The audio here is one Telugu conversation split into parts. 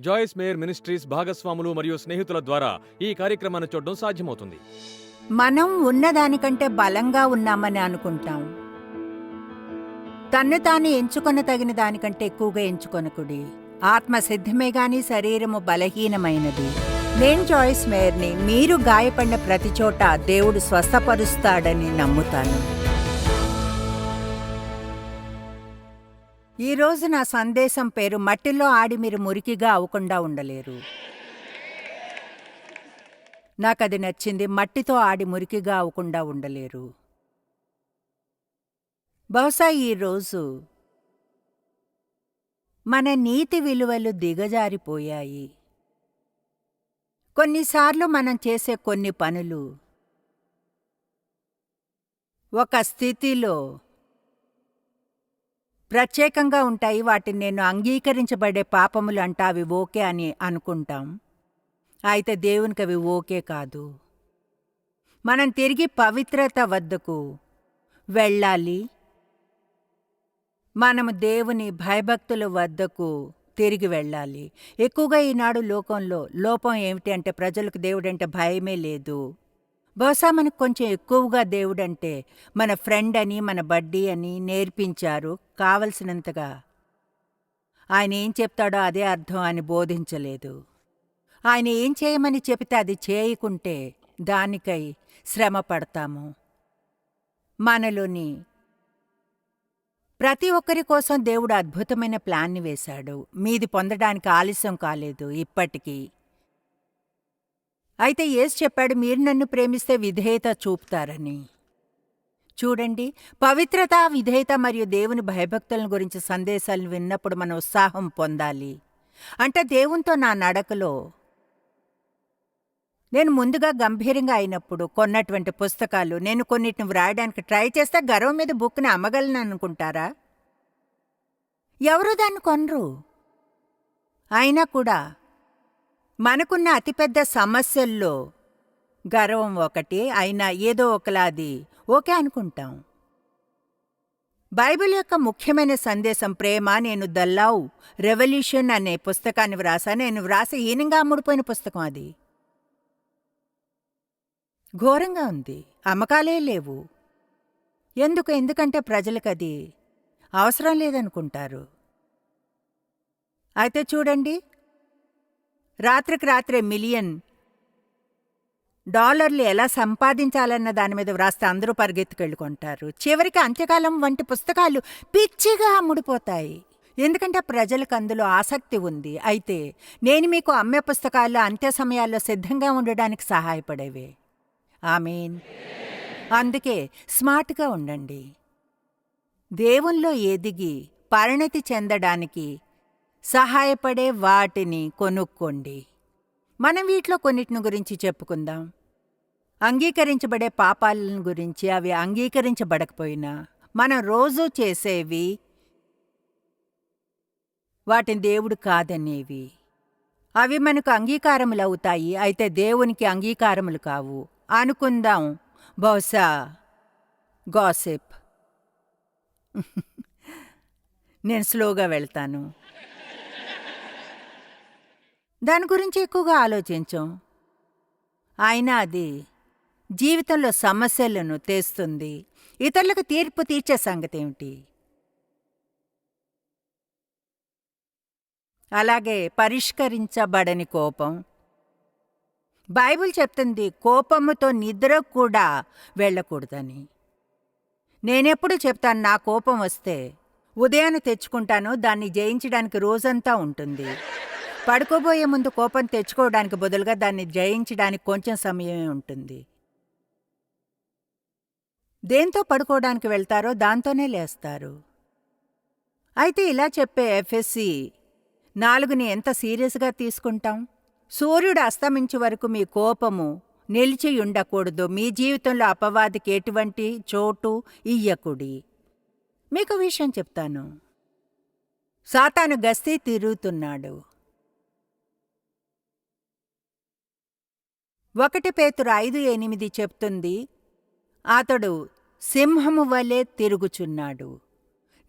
జాయిస్ మేయర్ మినిస్ట్రీస్ భాగస్వాములు మరియు స్నేహితుల ద్వారా ఈ కార్యక్రమాన్ని చూడడం సాధ్యమవుతుంది. మనం ఉన్నదానికంటే బలంగా ఉన్నామని అనుకుంటాం. తన్ను తాను ఎంచుకొన తగిన దానికంటే ఎక్కువగా ఎంచుకొనకుడి. ఆత్మ సిద్ధమే గాని శరీరము బలహీనమైనది. నేను జాయిస్ మేయర్ని మీరు గాయపడిన ప్రతి చోట దేవుడు స్వస్థపరుస్తాడని నమ్ముతాను. ఈరోజు నా సందేశం పేరు మట్టిలో ఆడి మీరు మురికిగా అవ్వకుండా ఉండలేరు. నాకది నచ్చింది మట్టితో ఆడి మురికిగా అవ్వకుండా ఉండలేరు. బహుశా ఈరోజు మన నీతి విలువలు దిగజారిపోయాయి. కొన్నిసార్లు మనం చేసే కొన్ని పనులు ఒక స్థితిలో ప్రత్యేకంగా ఉంటాయి వాటిని నేను అంగీకరించబడే పాపములు అంటా అవి ఓకే అని అనుకుంటాం. అయితే దేవునికి అవి ఓకే కాదు. మనం తిరిగి పవిత్రత వద్దకు వెళ్ళాలి. మనము దేవుని భయభక్తుల వద్దకు తిరిగి వెళ్ళాలి. ఎక్కువగా ఈనాడు లోకంలో లోపం ఏమిటి అంటే ప్రజలకు దేవుడంటే భయమే లేదు. బహుశా మనకు కొంచెం ఎక్కువగా దేవుడంటే మన ఫ్రెండ్ అని మన బడ్డీ అని నేర్పించారు కావలసినంతగా. ఆయన ఏం చెప్తాడో అదే అర్థం అని బోధించలేదు. ఆయన ఏం చేయమని చెబితే అది చేయకుంటే దానికై శ్రమ పడతాము. మనలోని ప్రతి ఒక్కరి కోసం దేవుడు అద్భుతమైన ప్లాన్ని వేశాడు. మీది పొందడానికి ఆలస్యం కాలేదు ఇప్పటికీ. అయితే ఏసు చెప్పాడు మీరు నన్ను ప్రేమిస్తే విధేయత చూపుతారని. చూడండి పవిత్రత విధేయత మరియు దేవుని భయభక్తులను గురించి సందేశాలను విన్నప్పుడు మనం ఉత్సాహం పొందాలి. అంటే దేవునితో నా నడకలో నేను ముందుగా గంభీరంగా అయినప్పుడు కొన్నటువంటి పుస్తకాలు నేను కొన్నిటిని వ్రాయడానికి ట్రై చేస్తే గర్వం మీద బుక్ని అమ్మగలను అనుకుంటారా? ఎవరు దాన్ని కొనరు? అయినా కూడా మనకున్న అతిపెద్ద సమస్యల్లో గర్వం ఒకటి అయినా ఏదో ఒకలాది ఓకే అనుకుంటాం. బైబిల్ యొక్క ముఖ్యమైన సందేశం ప్రేమ నేను ద లవ్ రెవల్యూషన్ అనే పుస్తకాన్ని వ్రాసా. నేను వ్రాసి ఈనంగా అమ్ముడుపోయిన పుస్తకం అది. ఘోరంగా ఉంది. అమ్మకాలే లేవు. ఎందుకు? ఎందుకంటే ప్రజలకు అది అవసరం లేదనుకుంటారు. అయితే చూడండి రాత్రికి రాత్రే మిలియన్ డాలర్లు ఎలా సంపాదించాలన్న దాని మీద వ్రాస్తే అందరూ పరిగెత్తుకెళ్ళుకుంటారు. చివరికి అంత్యకాలం వంటి పుస్తకాలు పిచ్చిగా అమ్ముడుపోతాయి ఎందుకంటే ప్రజలకు అందులో ఆసక్తి ఉంది. అయితే నేను మీకు అమ్మే పుస్తకాలు అంత్య సమయాల్లో సిద్ధంగా ఉండడానికి సహాయపడేవి. ఆమెన్. అందుకే స్మార్ట్గా ఉండండి. దేవుల్లో ఎదిగి పరిణతి చెందడానికి సహాయపడే వాటిని కొనుక్కోండి. మనం వీటిలో కొన్నిటిని గురించి చెప్పుకుందాం. అంగీకరించబడే పాపాలను గురించి అవి అంగీకరించబడకపోయినా మనం రోజూ చేసేవి వాటిని దేవుడు కాదనేవి. అవి మనకు అంగీకారములు అవుతాయి అయితే దేవునికి అంగీకారములు కావు. అనుకుందాం. బహుశా గాసిప్. నేను స్లోగా వెళ్తాను. దాని గురించి ఎక్కువగా ఆలోచించం. అయినా అది జీవితంలో సమస్యలను తెస్తుంది. ఇతరులకు తీర్పు తీర్చే సంగతి ఏమిటి అలాగే పరిష్కరించబడని కోపం. బైబిల్ చెప్తుంది కోపముతో నిద్ర కూడా వెళ్ళకూడదని. నేనెప్పుడు చెప్తాను నా కోపం వస్తే ఉదయాన్ని తెచ్చుకుంటాను దాన్ని జయించడానికి రోజంతా ఉంటుంది. పడుకోబోయే ముందు కోపం తెచ్చుకోవడానికి బదులుగా దాన్ని జయించడానికి కొంచెం సమయమే ఉంటుంది. దేంతో పడుకోవడానికి వెళ్తారో దాంతోనే లేస్తారు. అయితే ఇలా చెప్పే ఎఫ్ఎస్సి నాలుగుని ఎంత సీరియస్గా తీసుకుంటాం? సూర్యుడు అస్తమించే వరకు మీ కోపము నిలిచి ఉండకూడదు. మీ జీవితంలో అపవాదికి ఎటువంటి చోటు ఇయ్యకుడి. మీకు విషయం చెప్తాను. సాతాను గస్తీ తిరుగుతున్నాడు. ఒకటి పేతురు ఐదు ఎనిమిది చెప్తుంది అతడు సింహము వలె తిరుగుచున్నాడు.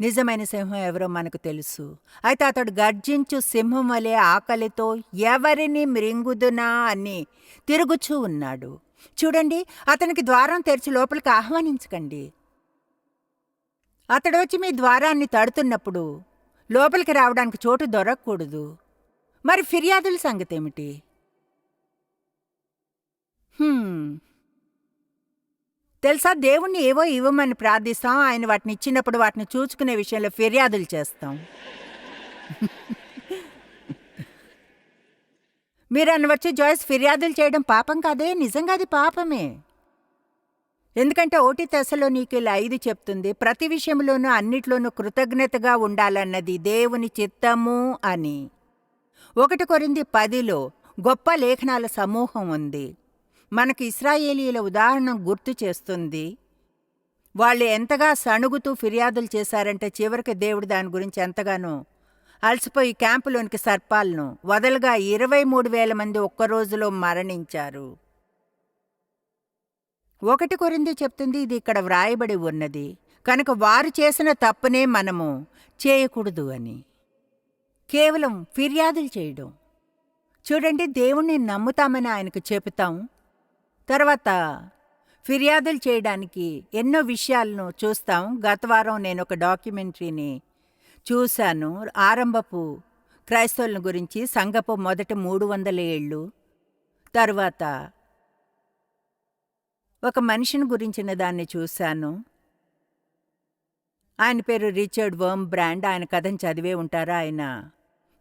నిజమైన సింహం ఎవరో మనకు తెలుసు. అయితే అతడు గర్జించు సింహం వలె ఆకలితో ఎవరిని మృంగుదునా అని తిరుగుచూ ఉన్నాడు. చూడండి అతనికి ద్వారం తెరిచి లోపలికి ఆహ్వానించకండి. అతడు వచ్చి మీ ద్వారాన్ని తడుతున్నప్పుడు లోపలికి రావడానికి చోటు దొరకకూడదు. మరి ఫిర్యాదుల సంగతి ఏమిటి తెలుసా? దేవుణ్ణి ఏవో ఇవ్వమని ప్రార్థిస్తాం. ఆయన వాటిని ఇచ్చినప్పుడు వాటిని చూచుకునే విషయంలో ఫిర్యాదులు చేస్తాం. మీరు అనవచ్చు జాయిస్ ఫిర్యాదులు చేయడం పాపం కాదే? నిజంగా అది పాపమే. ఎందుకంటే ఓటి దశలో నీకు ఇలా ఐదు చెప్తుంది ప్రతి విషయంలోనూ అన్నిట్లోనూ కృతజ్ఞతగా ఉండాలన్నది దేవుని చిత్తము అని. ఒకటి కొరింది పదిలో గొప్ప లేఖనాల సమూహం ఉంది. మనకు ఇస్రాయేలీల ఉదాహరణ గుర్తు చేస్తుంది. వాళ్ళు ఎంతగా సణుగుతూ ఫిర్యాదులు చేశారంటే చివరికి దేవుడు దాని గురించి ఎంతగానో అలసిపోయి క్యాంపులోనికి సర్పాలను వదలుగా ఇరవై మూడు వేల మంది ఒక్క రోజులో మరణించారు. ఒకటి కొరింది చెప్తుంది ఇది ఇక్కడ వ్రాయబడి ఉన్నది. కనుక వారు చేసిన తప్పునే మనము చేయకూడదు అని. కేవలం ఫిర్యాదులు చేయడం. చూడండి దేవుణ్ణి నమ్ముతామని ఆయనకు చెబుతాం. తర్వాత ఫిర్యాదులు చేయడానికి ఎన్నో విషయాలను చూస్తాం. గత వారం నేను ఒక డాక్యుమెంటరీని చూశాను. ఆరంభపు క్రైస్తవుల గురించి సంగపు మొదటి మూడు వందల ఏళ్ళు. తర్వాత ఒక మనిషిని గురించిన దాన్ని చూశాను. ఆయన పేరు రిచర్డ్ వర్మ్ బ్రాండ్ ఆయన కథను చదివే ఉంటారా? ఆయన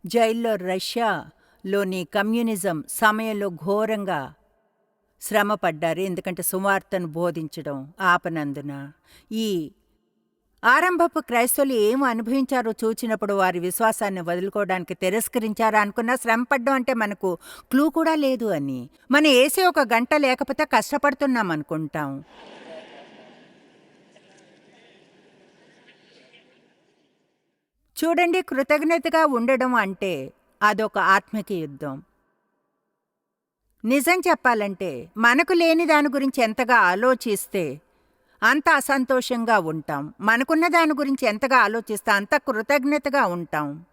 జైల్లో రష్యాలోని కమ్యూనిజం సమయంలో ఘోరంగా శ్రమపడ్డారు. ఎందుకంటే సువార్తను బోధించడం ఆపనందున. ఈ ఆరంభపు క్రైస్తవులు ఏం అనుభవించారో చూచినప్పుడు వారి విశ్వాసాన్ని వదులుకోవడానికి తిరస్కరించారా అనుకున్నా శ్రమపడ్డం అంటే మనకు క్లూ కూడా లేదు అని. మనం వేసే ఒక గంట లేకపోతే కష్టపడుతున్నాం అనుకుంటాం. చూడండి కృతజ్ఞతగా ఉండడం అంటే అదొక ఆత్మిక యుద్ధం. నిజం చెప్పాలంటే మనకు లేని దాని గురించి ఎంతగా ఆలోచిస్తే అంత అసంతోషంగా ఉంటాం. మనకున్న దాని గురించి ఎంతగా ఆలోచిస్తే అంత కృతజ్ఞతగా ఉంటాం.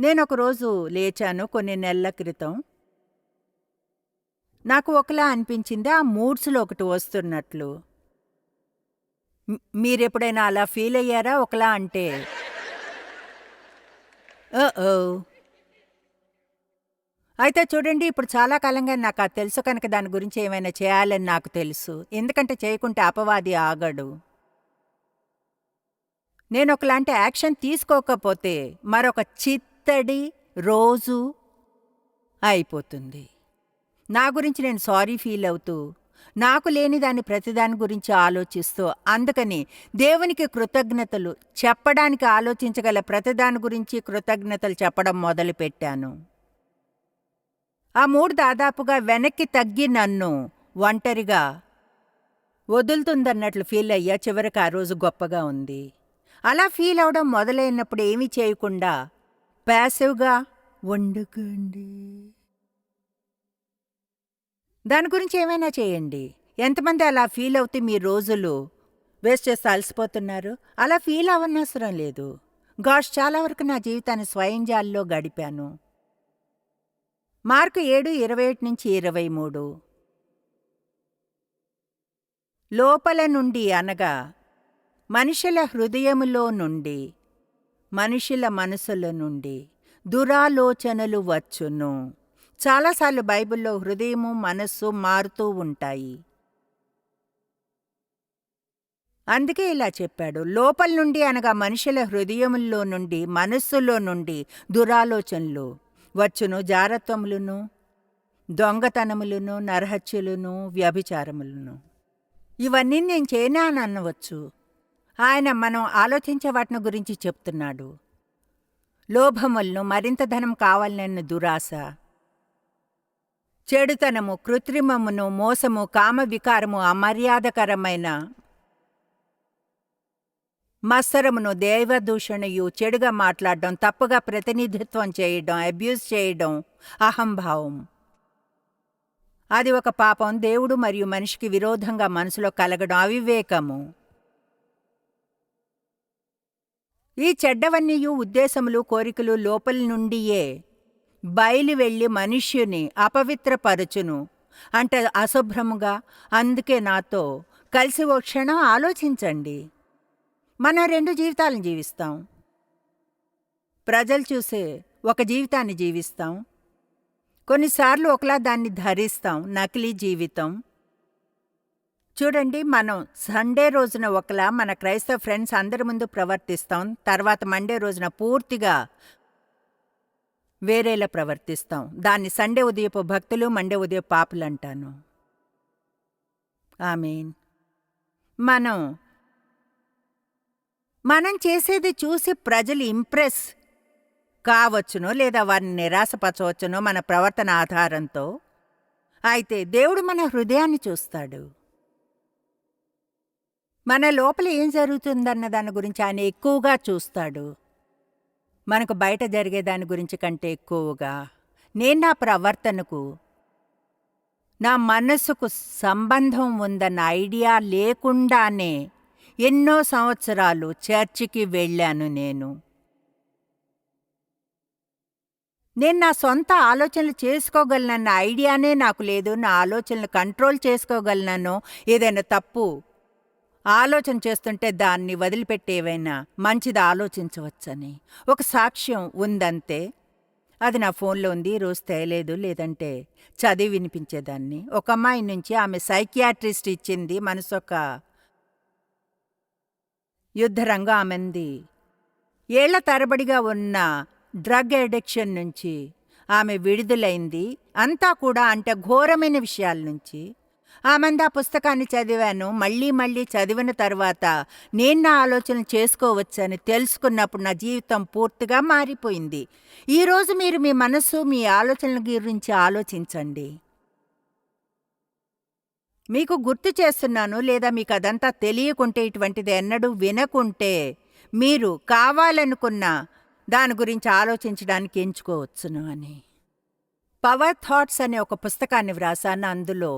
నేను ఒకరోజు లేచాను కొన్ని నెలల క్రితం. నాకు ఒకలా అనిపించింది ఆ మూడ్స్లో ఒకటి వస్తున్నట్లు. మీరెప్పుడైనా అలా ఫీల్ అయ్యారా? ఒకలా అంటే. ఓ. అయితే చూడండి ఇప్పుడు చాలా కాలంగా నాకు అది తెలుసు కనుక దాని గురించి ఏమైనా చేయాలని నాకు తెలుసు. ఎందుకంటే చేయకుంటే అపవాది ఆగడు. నేను ఒకలాంటి యాక్షన్ తీసుకోకపోతే మరొక చిత్తడి రోజు అయిపోతుంది. నా గురించి నేను సారీ ఫీల్ అవుతూ నాకు లేని దాని ప్రతిదాని గురించి ఆలోచిస్తూ అందుకని దేవునికి కృతజ్ఞతలు చెప్పడానికి ఆలోచించగల ప్రతిదాని గురించి కృతజ్ఞతలు చెప్పడం మొదలుపెట్టాను. ఆ మూడు దాదాపుగా వెనక్కి తగ్గి నన్ను ఒంటరిగా వదులుతుందన్నట్లు ఫీల్ అయ్యా. చివరికి ఆ రోజు గొప్పగా ఉంది. అలా ఫీల్ అవడం మొదలైనప్పుడు ఏమీ చేయకుండా ప్యాసివ్గా వండుకోండి. దాని గురించి ఏమైనా చేయండి. ఎంతమంది అలా ఫీల్ అవుతూ మీ రోజులు వేస్ట్ చేసి అలసిపోతున్నారు? అలా ఫీల్ అవ్వనవసరం లేదు. గాష్ చాలా వరకు నా జీవితాన్ని స్వయం జాల్లో గడిపాను. మార్కు ఏడు ఇరవై ఒకటి నుంచి ఇరవై మూడు. లోపల నుండి అనగా మనుషుల హృదయములో నుండి మనుషుల మనసుల నుండి దురాలోచనలు వచ్చును. చాలాసార్లు బైబిల్లో హృదయము మనస్సు మారుతూ ఉంటాయి. అందుకే ఇలా చెప్పాడు. లోపల నుండి అనగా మనుషుల హృదయముల్లో నుండి మనస్సులో నుండి దురాలోచనలు. వచ్చును జారత్వములను దొంగతనములను నరహత్యులను వ్యభిచారములను. ఇవన్నీ నేను చేయనా అని అనవచ్చు ఆయన మనం ఆలోచించే వాటిని గురించి చెప్తున్నాడు. లోభములను మరింత ధనం కావాలనన్న దురాశ. చెడుతనము కృత్రిమమును మోసము కామ వికారము అమర్యాదకరమైన మత్సరమును దేవదూషణయు చెడుగా మాట్లాడడం తప్పుగా ప్రతినిధిత్వం చేయడం అబ్యూస్ చేయడం అహంభావం. అది ఒక పాపం దేవుడు మరియు మనిషికి విరోధంగా మనసులో కలగడం అవివేకము. ఈ చెడ్డవన్నీయు ఉద్దేశములు కోరికలు లోపలి నుండియే బయలు వెళ్ళి మనుష్యుని అపవిత్రపరచును. అంటే అశుభ్రముగా అందుకే నాతో కలిసి ఓ క్షణం ఆలోచించండి. మనం రెండు జీవితాలను జీవిస్తాం. ప్రజలు చూసే ఒక జీవితాన్ని జీవిస్తాం. కొన్నిసార్లు ఒకలా దాన్ని ధరిస్తాం. నకిలీ జీవితం. చూడండి మనం సండే రోజున ఒకలా మన క్రైస్తవ ఫ్రెండ్స్ అందరి ముందు ప్రవర్తిస్తాం. తర్వాత మండే రోజున పూర్తిగా వేరేలా ప్రవర్తిస్తాం. దాన్ని సండే ఉదయపు భక్తులు మండే ఉదయపు పాపులు అంటాను. ఆమీన్. మనం మనం చేసేది చూసి ప్రజలు ఇంప్రెస్ కావచ్చునో లేదా వారిని నిరాశపరచవచ్చునో మన ప్రవర్తన ఆధారంతో అయితే దేవుడు మన హృదయాన్ని చూస్తాడు. మన లోపల ఏం జరుగుతుందన్న దాని గురించి ఆయన ఎక్కువగా చూస్తాడు. మనకు బయట జరిగే దాని గురించి కంటే ఎక్కువగా నేను నా ప్రవర్తనకు నా మనస్సుకు సంబంధం ఉందన్న ఐడియా లేకుండానే ఎన్నో సంవత్సరాలు చర్చికి వెళ్ళాను నేను. నేను నా సొంత ఆలోచనలు చేసుకోగలనన్న ఐడియానే నాకు లేదు. నా ఆలోచనలు కంట్రోల్ చేసుకోగలనో ఏదైనా తప్పు ఆలోచన చేస్తుంటే దాన్ని వదిలిపెట్టి ఏవైనా మంచిది ఆలోచించవచ్చని. ఒక సాక్ష్యం ఉందంతే. అది నా ఫోన్లో ఉంది. ఈ రోజు తేలేదు. లేదంటే చదివి వినిపించేదాన్ని. ఒక అమ్మాయి నుంచి ఆమె సైకియాట్రిస్ట్ ఇచ్చింది. మనసొక యుద్ధరంగం ఆమెంది ఏళ్ళ తరబడిగా ఉన్న డ్రగ్ ఎడిక్షన్ నుంచి ఆమె విడుదలైంది. అంతా కూడా అంటే ఘోరమైన విషయాల నుంచి. ఆమెంది ఆ పుస్తకాన్ని చదివాను. మళ్ళీ మళ్ళీ చదివిన తర్వాత నేను నా ఆలోచనలు చేసుకోవచ్చని తెలుసుకున్నప్పుడు నా జీవితం పూర్తిగా మారిపోయింది. ఈరోజు మీరు మీ మనస్సు మీ ఆలోచనల గురించి ఆలోచించండి. మీకు గుర్తు చేస్తున్నాను లేదా మీకు అదంతా తెలియకుంటే ఇటువంటిది ఎన్నడూ వినకుంటే మీరు కావాలనుకున్న దాని గురించి ఆలోచించడానికి ఎంచుకోవచ్చును అని. పవర్ థాట్స్ అనే ఒక పుస్తకాన్ని వ్రాసాను అందులో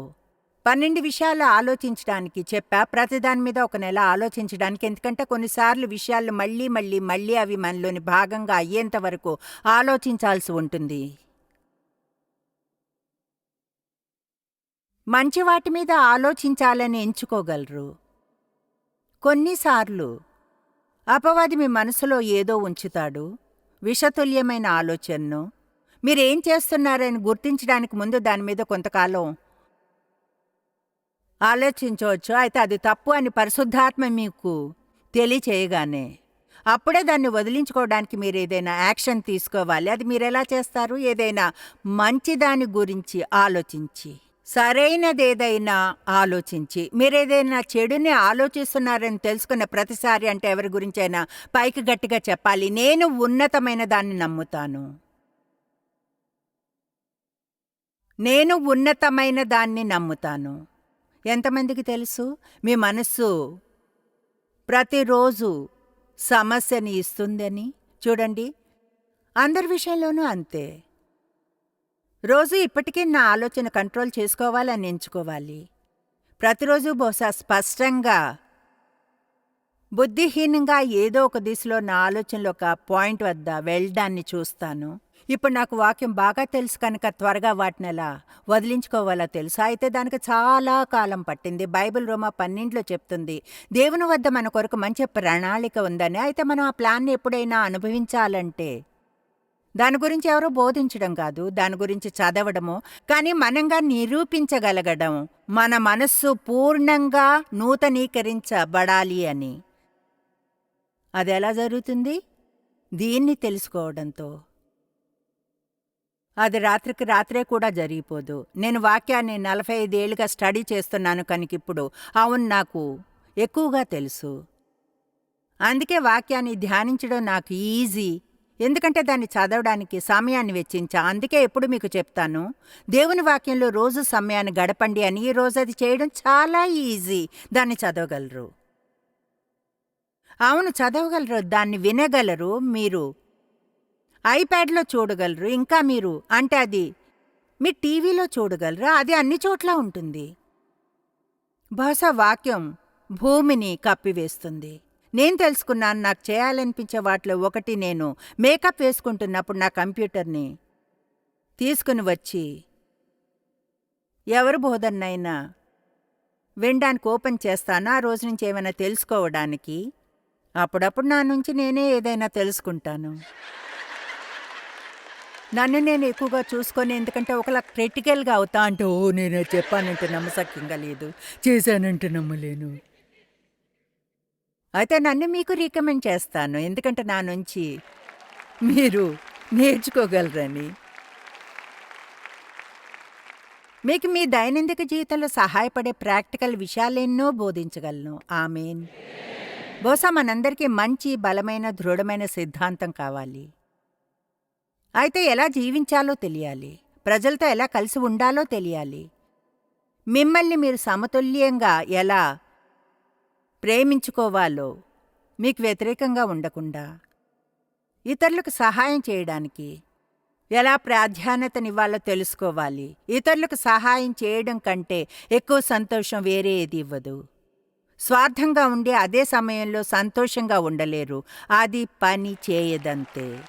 పన్నెండు విషయాలు ఆలోచించడానికి చెప్పా. ప్రతిదాని మీద ఒక నెల ఆలోచించడానికి. ఎందుకంటే కొన్నిసార్లు విషయాలు మళ్ళీ మళ్ళీ మళ్ళీ అవి మనలోని భాగంగా అయ్యేంత వరకు ఆలోచించాల్సి ఉంటుంది. మంచి వాటి మీద ఆలోచించాలని ఎంచుకోగలరు. కొన్నిసార్లు అపవాది మీ మనసులో ఏదో ఉంచుతాడు విషతుల్యమైన ఆలోచనను. మీరేం చేస్తున్నారని గుర్తించడానికి ముందు దాని మీద కొంతకాలం ఆలోచించవచ్చు. అయితే అది తప్పు అని పరిశుద్ధాత్మ మీకు తెలియచేయగానే అప్పుడే దాన్ని వదిలించుకోవడానికి మీరు ఏదైనా యాక్షన్ తీసుకోవాలి. అది మీరు ఎలా చేస్తారు? ఏదైనా మంచి దాని గురించి ఆలోచించి. సరైనదేదైనా ఆలోచించి మీరేదైనా చెడుని ఆలోచిస్తున్నారని తెలుసుకున్న ప్రతిసారి అంటే ఎవరి గురించైనా పైకి గట్టిగా చెప్పాలి. నేను ఉన్నతమైన దాన్ని నమ్ముతాను. నేను ఉన్నతమైన దాన్ని నమ్ముతాను. ఎంతమందికి తెలుసు? మీ మనస్సు ప్రతిరోజు సమస్యని ఇస్తుందని. చూడండి అందరి విషయంలోనూ అంతే. రోజు ఇప్పటికీ నా ఆలోచన కంట్రోల్ చేసుకోవాలని ఎంచుకోవాలి. ప్రతిరోజు బహుశా స్పష్టంగా బుద్ధిహీనంగా ఏదో ఒక దిశలో నా ఆలోచనలో ఒక పాయింట్ వద్ద వెళ్ళడాన్ని చూస్తాను. ఇప్పుడు నాకు వాక్యం బాగా తెలుసు కనుక త్వరగా వాటిని ఎలా వదిలించుకోవాలో తెలుసు? అయితే దానికి చాలా కాలం పట్టింది. బైబిల్ రోమా పన్నెండులో చెప్తుంది దేవుని వద్ద మన కొరకు మంచి ప్రణాళిక ఉందని. అయితే మనం ఆ ప్లాన్ని ఎప్పుడైనా అనుభవించాలంటే దాని గురించి ఎవరో బోధించడం కాదు దాని గురించి చదవడము కానీ మనంగా నిరూపించగలగడం. మన మనస్సు పూర్ణంగా నూతనీకరించబడాలి అని. అది ఎలా జరుగుతుంది? దీన్ని తెలుసుకోవడంతో. అది రాత్రికి రాత్రే కూడా జరిగిపోదు. నేను వాక్యాన్ని నలభై ఐదేళ్ళుగా స్టడీ చేస్తున్నాను కనుక ఇప్పుడు అవును నాకు ఎక్కువగా తెలుసు. అందుకే వాక్యాన్ని ధ్యానించడం నాకు ఈజీ. ఎందుకంటే దాన్ని చదవడానికి సమయాన్ని వెచ్చించా. అందుకే ఎప్పుడు మీకు చెప్తాను దేవుని వాక్యంలో రోజు సమయాన్ని గడపండి అని ఈ రోజు అది చేయడం చాలా ఈజీ. దాన్ని చదవగలరు. అవును చదవగలరు. దాన్ని వినగలరు మీరు. ఐప్యాడ్లో చూడగలరు. ఇంకా మీరు అంటే అది మీ టీవీలో చూడగలరు? అది అన్ని చోట్ల ఉంటుంది. బహుశా వాక్యం భూమిని కప్పివేస్తుంది. నేను తెలుసుకున్నాను నాకు చేయాలనిపించే వాటిలో ఒకటి నేను. మేకప్ వేసుకుంటున్నప్పుడు నా కంప్యూటర్ని తీసుకుని వచ్చి ఎవరు బోధన్నైనా వినడానికి ఓపెన్ చేస్తాను ఆ రోజు నుంచి ఏమైనా తెలుసుకోవడానికి. అప్పుడప్పుడు నా నుంచి నేనే ఏదైనా తెలుసుకుంటాను. నన్ను నేను ఎక్కువగా చూసుకొని ఎందుకంటే ఒకలా క్రిటికల్గా అవుతా అంటే ఓ నేను చెప్పానంటే నమ్మసక్యంగా లేదు చేశానంటే నమ్మలేను. అయితే నన్ను మీకు రికమెండ్ చేస్తాను. ఎందుకంటే నా నుంచి మీరు నేర్చుకోగలరని. మీకు మీ దైనందిక జీవితంలో సహాయపడే ప్రాక్టికల్ విషయాలెన్నో బోధించగలను. ఆమెన్. బహుశా మనందరికీ మంచి బలమైన దృఢమైన సిద్ధాంతం కావాలి. అయితే ఎలా జీవించాలో తెలియాలి. ప్రజలతో ఎలా కలిసి ఉండాలో తెలియాలి. మిమ్మల్ని మీరు సమతుల్యంగా ఎలా ప్రేమించుకోవాలో మీకు వ్యతిరేకంగా ఉండకుండా ఇతరులకు సహాయం చేయడానికి ఎలా ప్రాధాన్యతనివ్వాలో తెలుసుకోవాలి. ఇతరులకు సహాయం చేయడం కంటే ఎక్కువ సంతోషం వేరే ఏది ఇవ్వదు. స్వార్థంగా ఉండే అదే సమయంలో సంతోషంగా ఉండలేరు. అది పని చేయదంతే.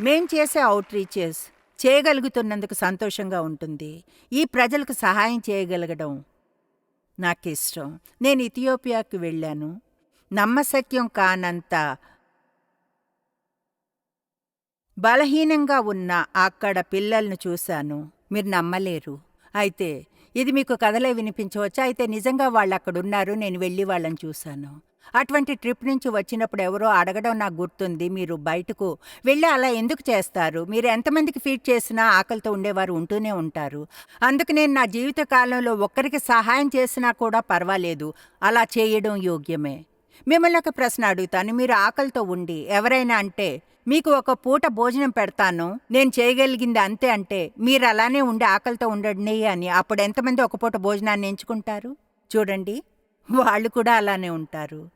మేం చేసే అవుట్రీచెస్ చేయగలుగుతున్నందుకు సంతోషంగా ఉంటుంది. ఈ ప్రజలకు సహాయం చేయగలగడం నాకిష్టం. నేను ఇథియోపియాకి వెళ్ళాను. నమ్మశక్యం కానంత బలహీనంగా ఉన్న అక్కడ పిల్లల్ని చూశాను. మీరు నమ్మలేరు. అయితే ఇది మీకు కథలే వినిపించవచ్చు? అయితే నిజంగా వాళ్ళు అక్కడ ఉన్నారు నేను వెళ్ళి వాళ్ళని చూశాను. అటువంటి ట్రిప్ నుంచి వచ్చినప్పుడు ఎవరో అడగడం నాకు గుర్తుంది. మీరు బయటకు వెళ్ళి అలా ఎందుకు చేస్తారు? మీరు ఎంతమందికి ఫీడ్ చేసినా ఆకలితో ఉండేవారు ఉంటూనే ఉంటారు. అందుకు నేను నా జీవిత కాలంలో ఒక్కరికి సహాయం చేసినా కూడా పర్వాలేదు. అలా చేయడం యోగ్యమే. మిమ్మల్ని ఒక ప్రశ్న అడుగుతాను. మీరు ఆకలితో ఉండి ఎవరైనా అంటే మీకు ఒక పూట భోజనం పెడతాను. నేను చేయగలిగింది అంతే అంటే మీరు అలానే ఉండి ఆకలితో ఉండండి అని. అప్పుడు ఎంతమంది ఒక పూట భోజనాన్ని ఎంచుకుంటారు? చూడండి. వాళ్ళు కూడా అలానే ఉంటారు.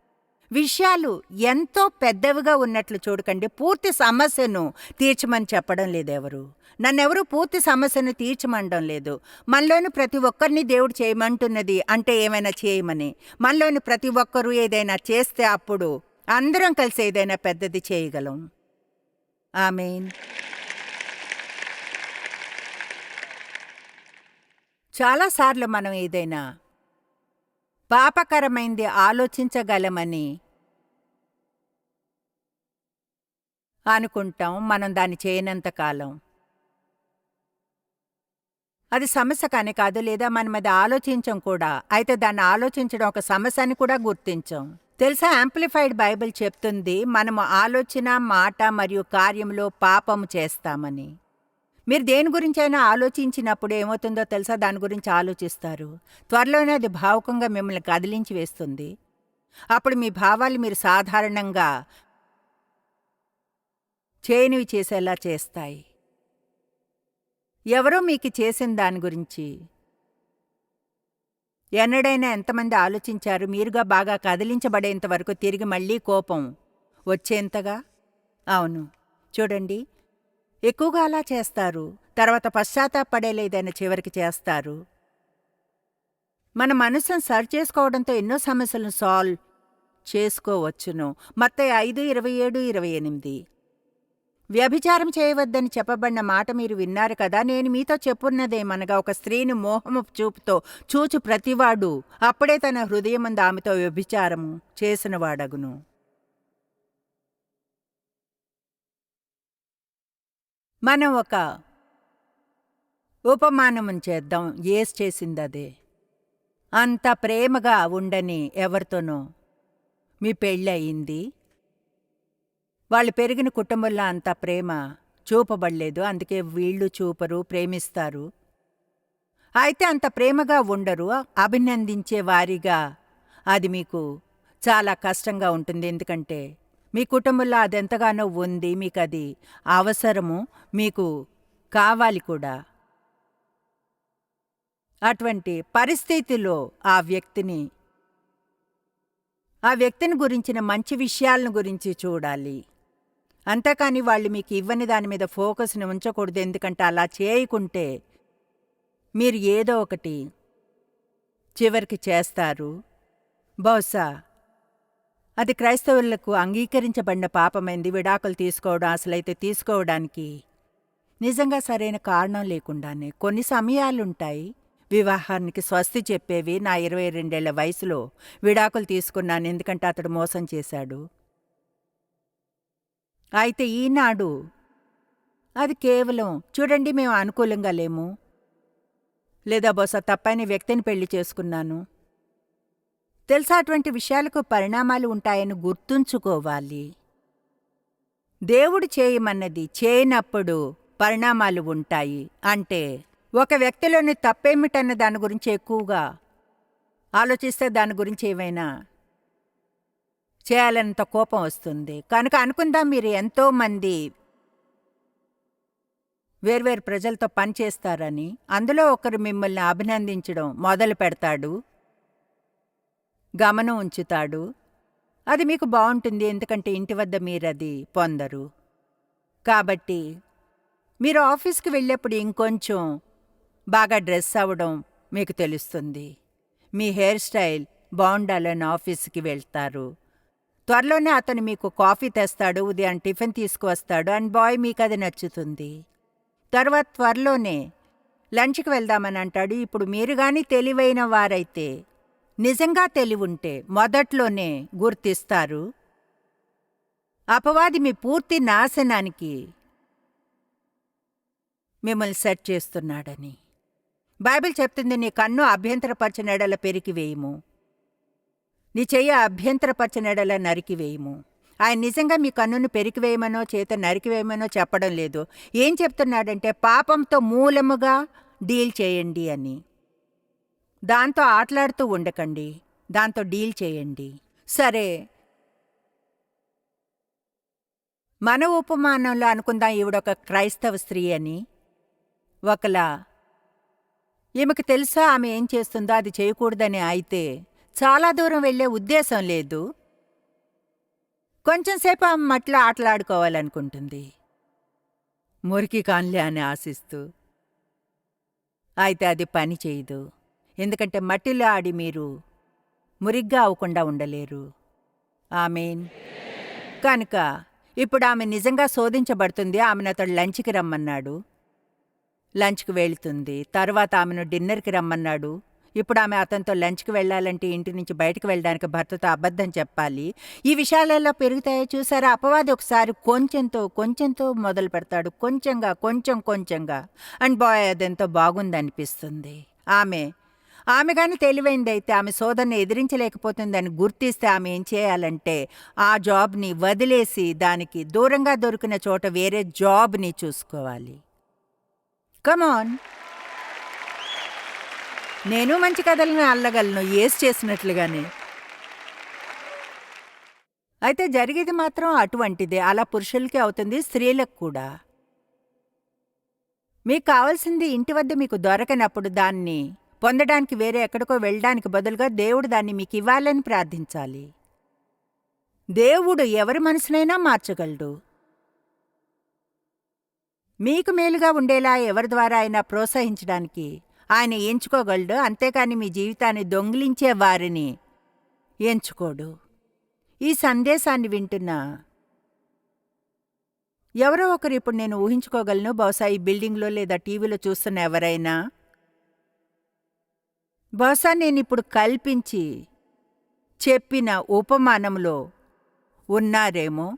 విషయాలు ఎంతో పెద్దవిగా ఉన్నట్లు చూడకండి. పూర్తి సమస్యను తీర్చమని చెప్పడం లేదెవరు. నన్నెవరూ పూర్తి సమస్యను తీర్చమండం లేదు. మనలోని ప్రతి ఒక్కరిని దేవుడు చేయమంటున్నది అంటే ఏమైనా చేయమని. మనలోని ప్రతి ఒక్కరూ ఏదైనా చేస్తే అప్పుడు అందరం కలిసి ఏదైనా పెద్దది చేయగలం. ఆమెన్. చాలాసార్లు మనం ఏదైనా పాపకరమైంది ఆలోచించగలమని అనుకుంటాం మనం దాన్ని చేయనంత కాలం. అది సమస్య కానీ కాదు లేదా మనం అది ఆలోచించం కూడా. అయితే దాన్ని ఆలోచించడం ఒక సమస్య అని కూడా గుర్తించం. తెలుసా యాంప్లిఫైడ్ బైబిల్ చెప్తుంది మనము ఆలోచన మాట మరియు కార్యంలో పాపము చేస్తామని. మీరు దేని గురించి అయినా ఆలోచించినప్పుడు ఏమవుతుందో తెలుసా? దాని గురించి ఆలోచిస్తారు. త్వరలోనే అది భావుకంగా మిమ్మల్ని కదిలించి వేస్తుంది. అప్పుడు మీ భావాలు మీరు సాధారణంగా చేయనివి చేసేలా చేస్తాయి. ఎవరో మీకు చేసిన దాని గురించి ఎన్నడైనా ఎంతమంది ఆలోచించారు? మీరుగా బాగా కదిలించబడేంత వరకు తిరిగి మళ్ళీ కోపం వచ్చేంతగా? అవును. చూడండి ఎక్కువగా అలా చేస్తారు. తర్వాత పశ్చాత్తాపడేలేదైనా చివరికి చేస్తారు. మన మనసును సరి చేసుకోవడంతో ఎన్నో సమస్యలను సాల్వ్ చేసుకోవచ్చును. మత్త ఐదు ఇరవై ఏడు ఇరవై ఎనిమిది. వ్యభిచారం చేయవద్దని చెప్పబడిన మాట మీరు విన్నారు కదా? నేను మీతో చెప్పున్నదేమనగా ఒక స్త్రీని మోహము చూపుతో చూచు ప్రతివాడు అప్పుడే తన హృదయమందు ఆమెతో వ్యభిచారము చేసినవాడగును. మనం ఒక ఉపమానము చేద్దాం. ఏస్ చేసింది అదే అంత ప్రేమగా ఉండని ఎవరితోనో మీ పెళ్ళి అయింది వాళ్ళు పెరిగిన కుటుంబంలో అంత ప్రేమ చూపబడలేదు. అందుకే వీళ్ళు చూపరు ప్రేమిస్తారు. అయితే అంత ప్రేమగా ఉండరు. అభినందించే వారిగా అది మీకు చాలా కష్టంగా ఉంటుంది. ఎందుకంటే మీ కుటుంబంలో అదెంతగానో ఉంది మీకు అది అవసరము మీకు కావాలి కూడా. అటువంటి పరిస్థితిలో ఆ వ్యక్తిని ఆ వ్యక్తిని గురించిన మంచి విషయాలను గురించి చూడాలి. అంతేకాని వాళ్ళు మీకు ఇవ్వని దాని మీద ఫోకస్ని ఉంచకూడదు ఎందుకంటే అలా చేయకుంటే మీరు ఏదో ఒకటి చివరికి చేస్తారు. బహుశా అది క్రైస్తవులకు అంగీకరించబడిన పాపమైంది. విడాకులు తీసుకోవడం అసలైతే తీసుకోవడానికి నిజంగా సరైన కారణం లేకుండానే కొన్ని సమయాలుంటాయి. వివాహానికి స్వస్తి చెప్పేవి నా ఇరవై రెండేళ్ళ వయసులో విడాకులు తీసుకున్నాను ఎందుకంటే అతడు మోసం చేశాడు. అయితే ఈనాడు అది కేవలం చూడండి మేము అనుకూలంగా లేము. లేదా బహుశా తప్పని వ్యక్తిని పెళ్ళి చేసుకున్నాను. తెలుసా అటువంటి విషయాలకు పరిణామాలు ఉంటాయని గుర్తుంచుకోవాలి. దేవుడు చేయమన్నది చేయనప్పుడు పరిణామాలు ఉంటాయి. అంటే ఒక వ్యక్తిలోని తప్పేమిటన్న దాని గురించి ఎక్కువగా ఆలోచిస్తే దాని గురించి ఏమైనా చేయాలన్నంత కోపం వస్తుంది. కనుక అనుకుందాం మీరు ఎంతోమంది వేర్వేరు ప్రజలతో పనిచేస్తారని అందులో ఒకరు మిమ్మల్ని అభినందించడం మొదలు పెడతాడు. గమనం ఉంచుతాడు. అది మీకు బాగుంటుంది ఎందుకంటే ఇంటి వద్ద మీరది పొందరు. కాబట్టి మీరు ఆఫీస్కి వెళ్ళేప్పుడు ఇంకొంచెం బాగా డ్రెస్ అవ్వడం మీకు తెలుస్తుంది. మీ హెయిర్ స్టైల్ బాగుండాలని ఆఫీస్కి వెళ్తారు. త్వరలోనే అతను మీకు కాఫీ తెస్తాడు ఉదయం టిఫిన్ తీసుకువస్తాడు అండ్ బాయ్ మీకు అది నచ్చుతుంది. తర్వాత త్వరలోనే లంచ్కి వెళ్దామని అంటాడు. ఇప్పుడు మీరు కానీ తెలివైన వారైతే నిజంగా తెలివుంటే మొదట్లోనే గుర్తిస్తారు. అపవాది మీ పూర్తి నాశనానికి మిమ్మల్ని సెట్ చేస్తున్నాడని. బైబిల్ చెప్తుంది నీ కన్ను అభ్యంతరపరచనెడల పెరికివేయము నీ చెయ్యి అభ్యంతరపరచనెడల నరికివేయము ఆయన నిజంగా మీ కన్నును పెరికివేయమనో చేత నరికివేయమనో చెప్పడం లేదు. ఏం చెప్తున్నాడంటే పాపంతో మూలముగా డీల్ చేయండి అని. దాంతో ఆటలాడుతూ ఉండకండి. దాంతో డీల్ చేయండి. సరే. మన ఉపమానంలో అనుకుందాం ఈవిడొక క్రైస్తవ స్త్రీ అని. ఒకలా ఈమెకు తెలుసా ఆమె ఏం చేస్తుందో? అది చేయకూడదని అయితే చాలా దూరం వెళ్ళే ఉద్దేశం లేదు. కొంచెంసేపు ఆమె మట్లో ఆటలాడుకోవాలనుకుంటుంది. మురికి కాన్లే అని ఆశిస్తూ అయితే అది పని చేయదు. ఎందుకంటే మట్టిలో ఆడి మీరు మురిగ్గా అవ్వకుండా ఉండలేరు. ఆమెన్. కనుక ఇప్పుడు ఆమె నిజంగా శోధించబడుతుంది ఆమెను అతడు లంచ్కి రమ్మన్నాడు. లంచ్కి వెళుతుంది తర్వాత ఆమెను డిన్నర్కి రమ్మన్నాడు. ఇప్పుడు ఆమె అతనితో లంచ్కి వెళ్ళాలంటే ఇంటి నుంచి బయటకు వెళ్ళడానికి భర్తతో అబద్ధం చెప్పాలి. ఈ విషయాలలో పెరుగుతాయో చూసారా? అపవాది ఒకసారి కొంచెంతో కొంచెంతో మొదలు పెడతాడు. కొంచెంగా కొంచెం కొంచెంగా. అండ్ బాయ్ అదెంతో బాగుందనిపిస్తుంది. ఆమె ఆమె కానీ తెలివైందైతే ఆమె సోదరుని ఎదిరించలేకపోతుందని గుర్తిస్తే ఆమె ఏం చేయాలంటే ఆ జాబ్ని వదిలేసి దానికి దూరంగా దొరికిన చోట వేరే జాబ్ని చూసుకోవాలి. కమాన్ నేను మంచి కథలను అల్లగలను ఏస్ చేసినట్లుగానే. అయితే జరిగేది మాత్రం అటువంటిదే అలా పురుషులకి అవుతుంది స్త్రీలకు కూడా. మీకు కావాల్సింది ఇంటి వద్ద మీకు దొరకనప్పుడు దాన్ని పొందడానికి వేరే ఎక్కడికో వెళ్ళడానికి బదులుగా దేవుడు దాన్ని మీకు ఇవ్వాలని ప్రార్థించాలి. దేవుడు ఎవరి మనసునైనా మార్చగలడు. మీకు మేలుగా ఉండేలా ఎవరి ద్వారా అయినా ప్రోత్సహించడానికి ఆయన ఎంచుకోగలడు అంతేకాని మీ జీవితాన్ని దొంగిలించే వారిని ఎంచుకోడు. ఈ సందేశాన్ని వింటున్న ఎవరో ఒకరు ఇప్పుడు నేను ఊహించుకోగలను బహుశా ఈ బిల్డింగ్లో లేదా టీవీలో చూస్తున్న ఎవరైనా. బహుశా నేను ఇప్పుడు కల్పించి చెప్పిన ఉపమానంలో ఉన్నారేమో?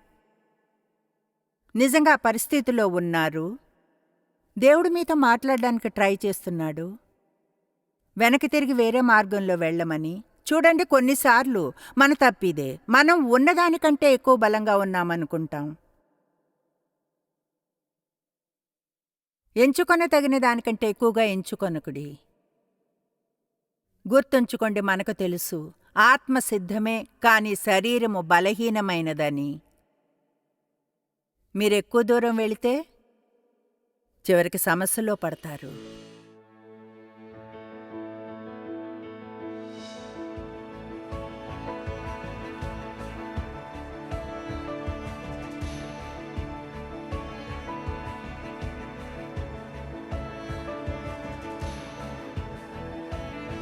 నిజంగా పరిస్థితిలో ఉన్నారు? దేవుడు మీతో మాట్లాడడానికి ట్రై చేస్తున్నాడు? వెనక్కి తిరిగి వేరే మార్గంలో వెళ్ళమని? చూడండి కొన్నిసార్లు మన తప్పిదే. మనం ఉన్నదానికంటే ఎక్కువ బలంగా ఉన్నామనుకుంటాం. ఎంచుకొన తగిన దానికంటే ఎక్కువగా ఎంచుకొనకుడి. గుర్తుంచుకోండి మనకు తెలుసు. ఆత్మ సిద్ధమే కాని శరీరము బలహీనమైనదని. మీరెక్కువ దూరం వెళితే చివరికి సమస్యలో పడతారు.